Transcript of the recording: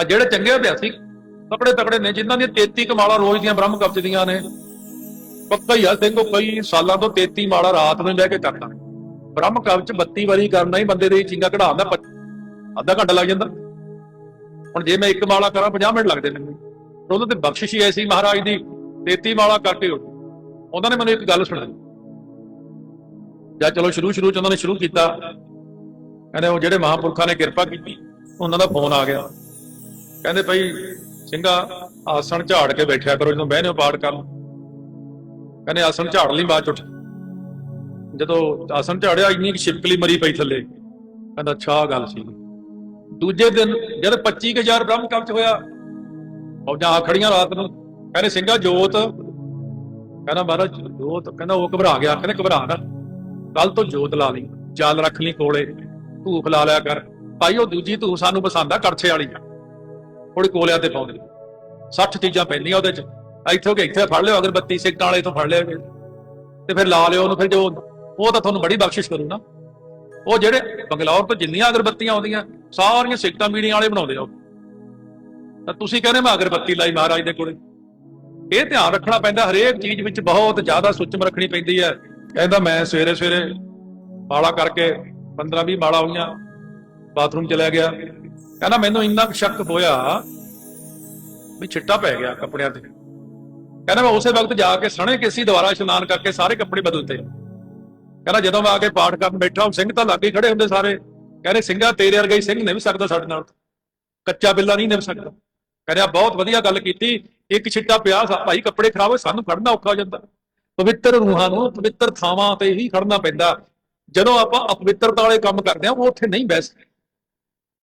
ਆ ਜਿਹੜੇ ਚੰਗੇ ਅਭਿਆਸੀ ਤਕੜੇ ਤਕੜੇ ਨੇ, ਜਿਨ੍ਹਾਂ ਦੀਆਂ 33 ਕਮਾਲਾ ਰੋਜ਼ ਦੀਆਂ ਬ੍ਰਹਮ ਕਵਚ ਦੀਆਂ ਨੇ। ਪੱਕਾ ਹੀ ਆ, ਦੇਖੋ ਕਈ ਸਾਲਾਂ ਤੋਂ 33 ਮਾਲਾ ਰਾਤ ਨੂੰ ਬਹਿ ਕੇ ਕਰਦਾ। ਬ੍ਰਹਮ ਕਵਚ 32 ਵਾਰੀ ਕਰਨਾ ਹੀ ਬੰਦੇ ਦੇ ਚਿੰਗਾ ਕਢਾਉਂਦਾ ਅੱਧਾ ਘੰਟਾ ਲੱਗ ਜਾਂਦਾ। ਹੁਣ ਜੇ ਮੈਂ ਇੱਕ ਮਾਲਾ ਕਰਾਂ 50 ਮਿੰਟ ਲੱਗਦੇ ਨੇ। ਮੈਨੂੰ। ਤੇ ਤੇ ਬਖਸ਼ਿਸ਼ ਹੀ ਐਸੀ ਮਹਾਰਾਜ ਦੀ 33 ਮਾਲਾ ਕਰਕੇ ਉਹਨਾਂ ਨੇ ਮੈਨੂੰ ਇੱਕ ਗੱਲ ਸੁਣਾਈ। ਜਾਂ ਚਲੋ ਸ਼ੁਰੂ ਸ਼ੁਰੂ ਚ ਉਹਨਾਂ ਨੇ ਸ਼ੁਰੂ ਕੀਤਾ। ਕਹਿੰਦੇ ਉਹ ਜਿਹੜੇ ਮਹਾਪੁਰਖਾਂ ਨੇ ਕਿਰਪਾ ਕੀਤੀ, ਉਹਨਾਂ ਦਾ ਫੋਨ ਆ ਗਿਆ। ਕਹਿੰਦੇ ਭਾਈ ਸਿੰਘਾ ਆਸਣ ਝਾੜ ਕੇ ਬੈਠਿਆ ਕਰੋ ਜਦੋਂ ਬਹਿਨੇ ਪਾਠ ਕਰ ਲਓ ਕਹਿੰਦੇ ਆਸਣ ਝਾੜ ਲਈ ਬਾਅਦ ਚ ਉੱਠ। ਜਦੋਂ ਆਸਣ ਝਾੜਿਆ, ਇੰਨੀ ਛਿਪਕਲੀ ਮਰੀ ਪਈ ਥੱਲੇ। ਕਹਿੰਦਾ, ਅੱਛਾ ਗੱਲ ਸੀ। ਦੂਜੇ ਦਿਨ ਜਦ 25000 ਬ੍ਰਹਮ ਕਵਚ ਹੋਇਆ ਫੌਜਾਂ ਆ ਖੜੀਆਂ ਰਾਤ ਨੂੰ, ਕਹਿੰਦੇ ਸਿੰਘਾ ਜੋਤ, ਕਹਿੰਦਾ ਮਹਾਰਾਜ, ਜੋਤ, ਕਹਿੰਦਾ ਉਹ ਘਬਰਾ ਗਿਆ, ਕਹਿੰਦੇ ਘਬਰਾ ਨਾ। ਕੱਲ ਤੋਂ ਜੋਤ ਲਾ ਲਈ ਚਾਲ ਰੱਖ ਲਈ ਕੋਲੇ, ਧੂਫ ਲਾ ਲਿਆ ਕਰ। ਭਾਈ, ਉਹ ਦੂਜੀ ਧੂਫ ਸਾਨੂੰ ਪਸੰਦ ਆ, ਕੜਛੇ ਵਾਲੀ ਥੋੜੀ ਕੋਲਿਆਂ ਤੇ ਪਾਉਂਦੇ। 60 ਚੀਜ਼ਾਂ ਪੈਂਦੀਆਂ ਉਹਦੇ ਚ। ਇੱਥੋਂ ਕਿ ਇੱਥੇ ਫੜ ਲਿਓ ਅਗਰਬੱਤੀ ਸਿੱਕਾਂ ਵਾਲੇ ਤੋਂ ਫੜ ਲਿਓ ਤੇ ਫਿਰ ਲਾ ਲਿਓ ਉਹਨੂੰ, ਫਿਰ ਜੋ ਉਹ ਤਾਂ ਤੁਹਾਨੂੰ ਬੜੀ ਬਖਸ਼ਿਸ਼ ਕਰੂ ਨਾ ਉਹ ਜਿਹੜੇ ਬੰਗਲੌਰ ਤੋਂ ਜਿੰਨੀਆਂ ਅਗਰਬੱਤੀਆਂ ਆਉਂਦੀਆਂ, ਸਾਰੀਆਂ ਸਿੱਕਾਂ ਮੀੜੀਆਂ ਵਾਲੇ ਬਣਾਉਂਦੇ ਆ ਉਹ। ਤਾਂ ਤੁਸੀਂ ਕਹਿੰਦੇ ਮੈਂ ਅਗਰਬੱਤੀ ਲਾਈ ਮਹਾਰਾਜ ਦੇ ਕੋਲੇ। ਇਹ ਧਿਆਨ ਰੱਖਣਾ ਪੈਂਦਾ, ਹਰੇਕ ਚੀਜ਼ ਵਿੱਚ ਬਹੁਤ ਜ਼ਿਆਦਾ ਸੁੱਚਮ ਰੱਖਣੀ ਪੈਂਦੀ ਹੈ। ਕਹਿੰਦਾ ਮੈਂ ਸਵੇਰੇ ਸਵੇਰੇ ਮਾਲਾ ਕਰਕੇ 15 20 ਮਾਲਾ ਹੋਈਆਂ, ਬਾਥਰੂਮ ਚਲਾ ਗਿਆ। ਕਹਿੰਦਾ ਮੈਨੂੰ ਇੰਨਾ ਕੁ ਸ਼ੱਕ ਹੋਇਆ ਵੀ ਛਿੱਟਾ ਪੈ ਗਿਆ ਕੱਪੜਿਆਂ ਤੇ। ਕਹਿੰਦਾ ਮੈਂ ਉਸੇ ਵਕਤ ਜਾ ਕੇ ਸਣੇ ਕਿਸੇ ਦੁਆਰਾ ਇਸ਼ਨਾਨ ਕਰਕੇ ਸਾਰੇ ਕੱਪੜੇ ਬਦਲਤੇ। ਕਹਿੰਦਾ ਜਦੋਂ ਮੈਂ ਆ ਕੇ ਪਾਠ ਕਰਨ ਬੈਠਾ, ਉਹ ਸਿੰਘ ਤਾਂ ਲਾਗੇ ਖੜੇ ਹੁੰਦੇ ਸਾਰੇ। ਕਹਿੰਦੇ, ਸਿੰਘਾ, ਤੇਰੇ ਵਰਗਾ ਹੀ ਸਿੰਘ ਨਿਭ ਸਕਦਾ ਸਾਡੇ ਨਾਲ। ਕੱਚਾ ਬਿੱਲਾ ਨਹੀਂ ਨਿਭ ਸਕਦਾ। ਕਹਿੰਦਾ ਬਹੁਤ ਵਧੀਆ ਗੱਲ ਕੀਤੀ। ਇੱਕ ਛਿੱਟਾ ਪਿਆ ਭਾਈ ਕੱਪੜੇ ਖਰਾਬ ਹੋਏ, ਸਾਨੂੰ ਖੜਨਾ ਔਖਾ ਹੋ ਜਾਂਦਾ। ਪਵਿੱਤਰ ਰੂਹਾਂ ਨੂੰ ਪਵਿੱਤਰ ਥਾਵਾਂ ਤੇ ਹੀ ਖੜਨਾ ਪੈਂਦਾ। ਜਦੋਂ ਆਪਾਂ ਅਪਵਿੱਤਰਤਾ ਵਾਲੇ ਕੰਮ ਕਰਦੇ ਆ ਉਹ ਉੱਥੇ ਨਹੀਂ ਬੈਸ